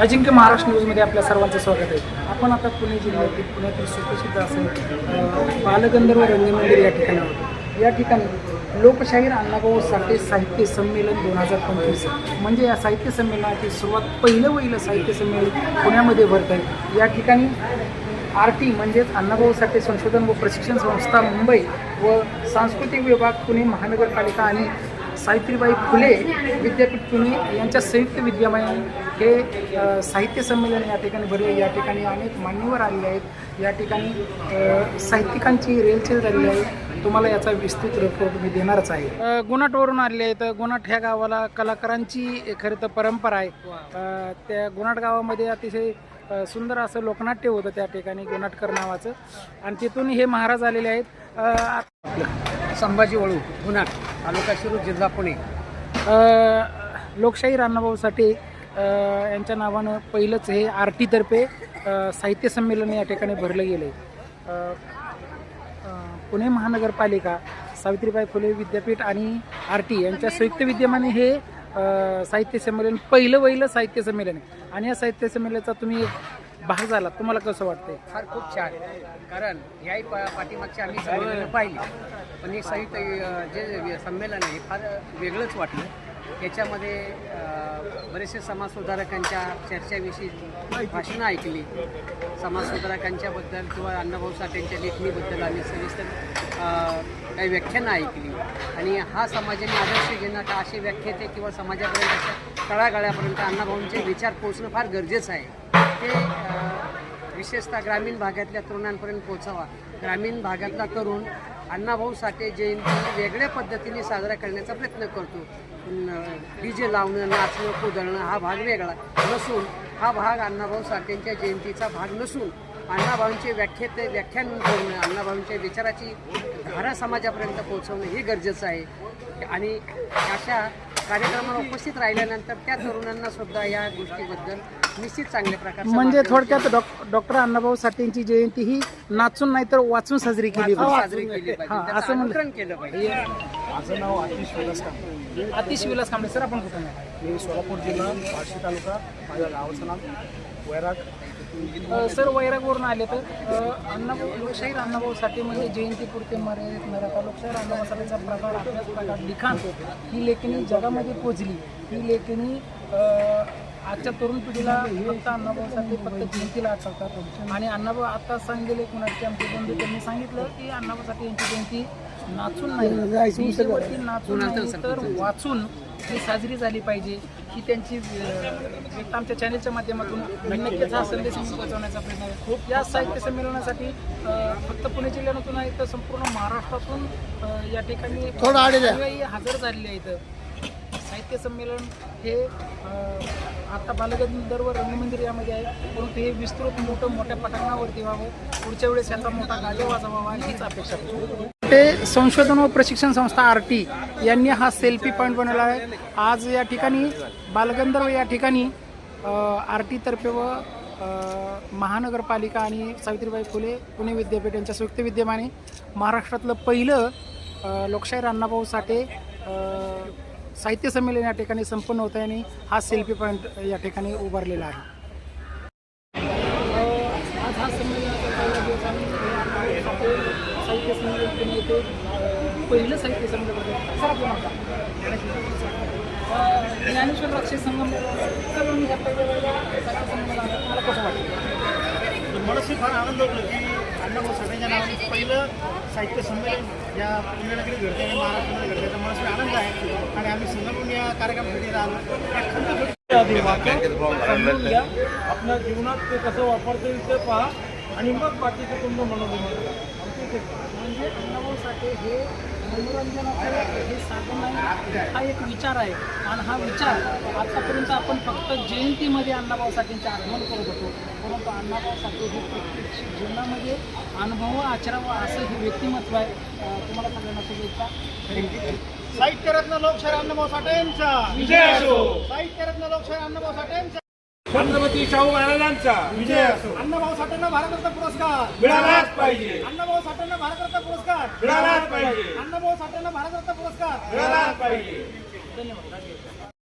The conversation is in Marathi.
अजिंक्य महाराष्ट्र न्यूजमध्ये आपल्या सर्वांचं स्वागत आहे. आपण आता पुणे जिल्ह्यातील पुण्यातील सुप्रसिद्ध असं बालगंधर्व रंगमंदिर या ठिकाणी या ठिकाणी लोकशाहीर अण्णाभाऊ साठे साहित्य संमेलन दोन हजार पंचवीस. म्हणजे या साहित्य संमेलनाची सुरुवात पहिलं वहिलं साहित्य संमेलन पुण्यामध्ये भरत आहे. या ठिकाणी आर टी म्हणजेच अण्णाभाऊ साठे संशोधन व प्रशिक्षण संस्था मुंबई व सांस्कृतिक विभाग पुणे महानगरपालिका आणि सावित्रीबाई फुले विद्यापीठ पुणे यांच्या संयुक्त विद्यमाने हे साहित्य संमेलन या ठिकाणी भरले या ठिकाणी अनेक मान्यवर आलेले आहेत. या ठिकाणी साहित्यिकांची रेलचेल झालेली आहे. तुम्हाला याचा विस्तृत रिपोर्ट मी देणारच आहे. गुणाटवरून आलेले आहेत. गुणाट ह्या गावाला कलाकारांची खरं तर परंपरा आहे. त्या गुणाट गावामध्ये अतिशय सुंदर असं लोकनाट्य होतं त्या ठिकाणी गुणाटकर नावाचं. आणि तिथून हे महाराज आलेले आहेत. संभाजी वळू गुन्हा तालुका शिरूर जिल्हा पुणे. लोकशाही राणाभाऊ साठे यांच्या नावानं पहिलंच हे आर टीतर्फे साहित्य संमेलन या ठिकाणी भरलं गेलं आहे पुणे महानगरपालिका सावित्रीबाई फुले विद्यापीठ आणि आर टी यांच्या संयुक्त विद्यमाने हे साहित्य संमेलन पहिलं वहिलं साहित्य संमेलन आहे. आणि या साहित्य संमेलनाचा तुम्ही भाग झाला तुम्हाला कसं वाटतंय? फार खूप छान. कारण याही पा पाठीमागची आम्ही संमेलनं पाहिली. पण हे साहित्य जे संमेलन आहे फार वेगळंच वाटलं. याच्यामध्ये बरेचसे समाजसुधारकांच्या चर्चेविषयी भाषणं ऐकली. समाजसुधारकांच्याबद्दल किंवा अण्णाभाऊ साठेंच्या लेखणीबद्दल आम्ही सविस्तर काही व्याख्यानं ऐकली. आणि हा समाजाने आदर्श घेणं का असे व्याख्याते किंवा समाजापर्यंत अशा तळागाळ्यापर्यंत अण्णाभाऊंचे विचार पोहोचणं फार गरजेचं आहे. ते विशेषतः ग्रामीण भागातल्या तरुणांपर्यंत पोचावा ग्रामीण भागातला तरुण अण्णाभाऊ साठे जयंती वेगळ्या पद्धतीने साजरा करण्याचा प्रयत्न करतो. डी जे लावणं नाचणं कुदळणं हा भाग वेगळा नसून हा भाग अण्णाभाऊ साठेंच्या जयंतीचा भाग नसून अण्णाभाऊंचे व्याख्यात व्याख्यान करणं अण्णाभाऊंच्या विचाराची धारा समाजापर्यंत पोहोचवणं हे गरजेचं आहे. आणि अशा कार्यक्रमाला उपस्थित राहिल्यानंतर त्या तरुणांनासुद्धा या गोष्टीबद्दल निश्चित चांगल्या प्रकारचं म्हणजे थोडक्यात डॉ- डॉक्टर अण्णाभाऊ साठेंची जयंती ही नाचून नाही तर वाचून साजरी केली वाचून पाहिजे. साजरी केली हा, असं म्हणलं. अनुकरण केलं पाहिजे. माझं नाव आतिश विलास कांबळे. अतिश विलास कांबळे सर आपण कुठून आहे मी सोलापूर जिल्हा बार्शी तालुका माझ्या गावाचं नाव वैराग. अ, सर वैरागवरून आले तर अ, अण्णाभाऊ लोकशाहीर अण्णाभाऊ साठे म्हणजे जयंतीपुरते मर्यादित न राहता लोकशाहीर अण्णाभाऊ साठेचा प्रकार अभ्यास प्रकार लिखाण. ही लेखणी जगामध्ये पोचली. ही लेखणी अ, आजच्या तरुण पिढीला फक्त अण्णाभाऊ साठे फक्त जयंतीला आठवतात. आणि अण्णाभाऊ आता सांगितले कुणाचे आमचे बंधू. त्यांनी सांगितलं की अण्णाभाऊ साठे यांची जयंती नाचून नाही. नाचून नाही तर वाचून ही साजरी झाली पाहिजे. ही त्यांची व्यक्त आमच्या चॅनलच्या माध्यमातून नक्कीच हा संदेश पोहोचवण्याचा प्रयत्न आहे या साहित्य संमेलनासाठी फक्त पुणे जिल्ह्यातून नाही तर संपूर्ण महाराष्ट्रातून या ठिकाणी हजर झालेले आहेत. साहित्य संमेलन हे अं, आता बालगंधर्व रंगमंदिर यामध्ये आहे. परंतु हे विस्तृत मोठं मोठ्या पटांगणावरती व्हावं. पुढच्या वेळेस याचा मोठा गाजा वाजवावा हीच अपेक्षा ते संशोधन व प्रशिक्षण संस्था आर टी यांनी हा सेल्फी पॉईंट बनवला आहे. आज या ठिकाणी बालगंधर्व या ठिकाणी आर टीतर्फे व महानगरपालिका आणि सावित्रीबाई फुले पुणे विद्यापीठ यांच्या संयुक्त विद्यमाने महाराष्ट्रातलं पहिलं लोकशाही लोकशाहीर अण्णाभाऊ साठे साहित्य संमेलन या ठिकाणी संपन्न होत आहे आणि हा सेल्फी पॉईंट या ठिकाणी उभारलेला आहे. आज हा संमेलन साहित्य संमेलन पुणे पहिलं साहित्य संमेलन ज्ञानेश्वर राक्षस संगम ह्या पहिल्या वेळेला कसं वाटतं? मला फार आनंद होतो की अण्णाभाऊ साठेंच्या नावाने पहिलं साहित्य संमेलन या पुण्याकडे घडते आणि महाराष्ट्रामध्ये घडते तर मला खूप आनंद आहे आणि आम्ही संघटून या कार्यक्रमासाठी आलो समजून घ्या आपल्या जीवनात ते कसं वापरता येईल ते पहा. आणि मग बाकीचं तुमचं मनोरंजन म्हणजे अण्णाभाऊ साठे हे मनोरंजनाचं हे साधन नाही. हा एक विचार आहे. आणि हा विचार आतापर्यंत आपण फक्त जयंतीमध्ये अण्णाभाऊ साठेंचे आगमन करत होतो. परंतु अण्णाभाऊ साठे हे प्रत्यक्ष जीवनामध्ये अनुभव आचरावं असं हे व्यक्तिमत्व आहे. तुम्हाला सगळ्यांना शुभेच्छा. साहित्यरत्न लोकशाहीर अण्णाभाऊ साठेंचा. विजय असो. साहित्यरत्न लोकशाहीर अण्णाभाऊ साठेंचा. छत्रपती शाहू महाराजांचा विजय असो. अण्णाभाऊ साठेंना भारतरत्न पुरस्कार. मिळालाच पाहिजे. अण्णाभाऊ साठेंना भारतरत्न पुरस्कार. मिळालाच पाहिजे. अण्णाभाऊ साठेंना भारतरत्न पुरस्कार. मिळालाच पाहिजे. धन्यवाद.